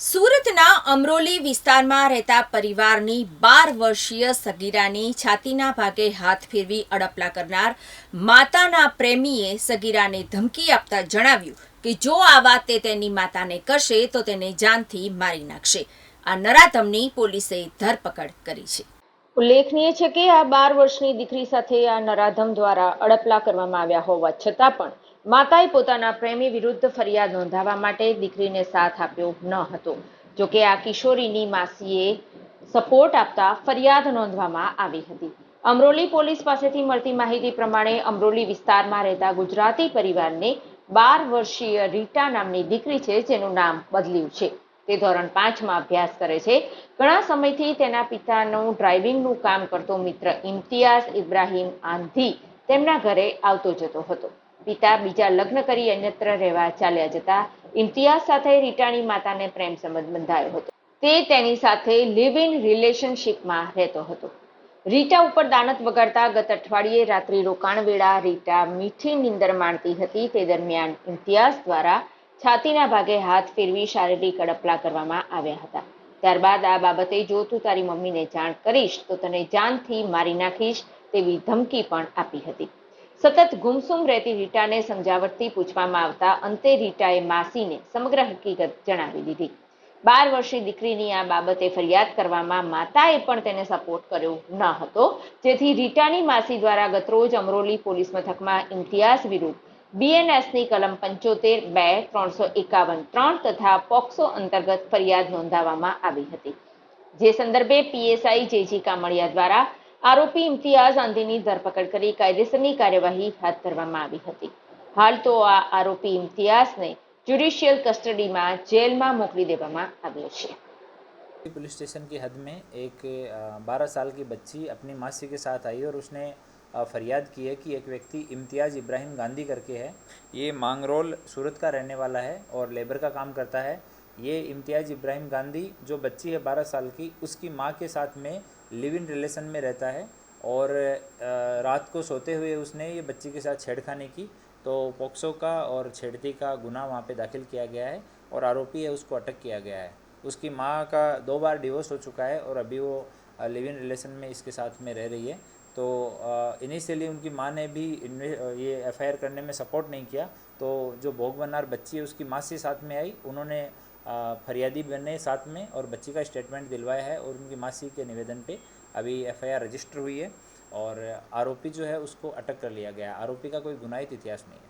સુરતના અમરોલી વિસ્તારમાં રહેતા પરિવારની બાર વર્ષીય સગીરાની છાતીના ભાગે હાથ ફેરવી અડપલા કરનાર માતાના પ્રેમીએ સગીરાને ધમકી આપતા જણાવ્યું કે જો આ વાત તે તેની માતાને કરશે, તો તેને જાનથી મારી નાખશે. આ નરાધમની પોલીસે ધરપકડ કરી છે. ઉલ્લેખનીય છે કે આ બાર વર્ષની દીકરી સાથે આ નરાધમ દ્વારા અડપલા કરવામાં આવ્યા હોવા છતાં પણ માતાએ પોતાના પ્રેમી વિરુદ્ધ ફરિયાદ નોંધાવવા માટે દીકરીને સાથ આપ્યો ન હતો. જોકે આ કિશોરીની માસીએ સપોર્ટ આપતા ફરિયાદ નોંધવામાં આવી હતી. અમરોલી પોલીસ પાસેથી મળતી માહિતી પ્રમાણે અમરોલી વિસ્તારમાં રહેતા ગુજરાતી પરિવારને બાર વર્ષીય રીટા નામની દીકરી છે, જેનું નામ બદલ્યું છે. તે ધોરણ પાંચમાં અભ્યાસ કરે છે. ઘણા સમયથી તેના પિતાનું ડ્રાઇવિંગનું કામ કરતો મિત્ર ઇમ્તિયાઝ ઇબ્રાહીમ આંધી તેમના ઘરે આવતો જતો હતો. પિતા બીજા લગ્ન કરી અન્યત્ર રહેવા ચાલ્યા જતા ઇમ્તિયાઝ સાથે રીટાણી માતાને પ્રેમ સંબંધ બંધાયો હતો. તે તેની સાથે લિવ ઇન રિલેશનશીપમાં રહેતો હતો. રીટા ઉપર દાનત વગાડતા ગત અઠવાડિયે રાત્રિ રોકાણ વેળા રીટા મીઠી નીંદર માણતી હતી. તે દરમિયાન ઇમ્તિયાઝ દ્વારા છાતીના ભાગે હાથ ફેરવી શારીરિક અડપલા કરવામાં આવ્યા હતા. ત્યારબાદ આ બાબતે, જો તું તારી મમ્મીને જાણ કરીશ, તો તને જાનથી મારી નાખીશ, તેવી ધમકી પણ આપી હતી. સતત ગુમસુમ રહેતી રીટાને સમજાવટથી પૂછવામાં આવતા અંતે રીટાએ માસીને સમગ્ર હકીકત જણાવી દીધી. બાર વર્ષની દીકરીની આ બાબતે ફરિયાદ કરવામાં માતાએ પણ તેને સપોર્ટ કર્યો ન હતો, જેથી રીટાની માસી દ્વારા ગતરોજ અમરોલી પોલીસ મથકમાં ઇમ્તિયાઝ વિરુદ્ધ બીએનએસની કલમ પંચોતેર બે ત્રણસો એકાવન ત્રણ તથા પોક્સો અંતર્ગત ફરિયાદ નોંધાવવામાં આવી હતી. જે સંદર્ભે પીએસઆઈ જેજી કામળિયા દ્વારા આરોપી ઇમ્તિયાઝ આંધીની ધરપકડ કરી કાયદેસરની કાર્યવાહી હાથ ધરવામાં આવી હતી હાલ તો આ આરોપી ઇમ્તિયાઝને જ્યુડિશિયલ કસ્ટડીમાં જેલમાં મોકલી દેવામાં આવ્યો છે पुलिस स्टेशन की हद में एक बारह साल की बच्ची अपनी मासी के साथ आई और उसने अ, फरियाद की है कि एक व्यक्ति इम्तियाज़ इब्राहिम गांधी करके है ये मांगरोल सूरत का रहने वाला है और लेबर का काम करता है ये इम्तियाज़ इब्राहिम गांधी, जो बच्ची है बारह साल की, उसकी माँ के साथ में लिव इन रिलेशन में रहता है और रात को सोते हुए उसने ये बच्ची के साथ छेड़खानी की। तो पोक्सो का और छेड़ती का गुना वहाँ पे दाखिल किया गया है और आरोपी है, उसको अटक किया गया है। उसकी माँ का दो बार डिवोर्स हो चुका है और अभी वो लिव इन रिलेशन में इसके साथ में रह रही है। तो इनिशियली उनकी माँ ने भी ये एफ़ करने में सपोर्ट नहीं किया। तो जो भोग बनार बच्ची है, उसकी माँ से साथ में आई। उन्होंने फरियादी बने साथ में और बच्ची का स्टेटमेंट दिलवाया है और उनकी मासी के निवेदन पे अभी एफआईआर रजिस्टर हुई है और आरोपी जो है उसको अटक कर लिया गया आरोपी का कोई गुनाहित इतिहास नहीं है।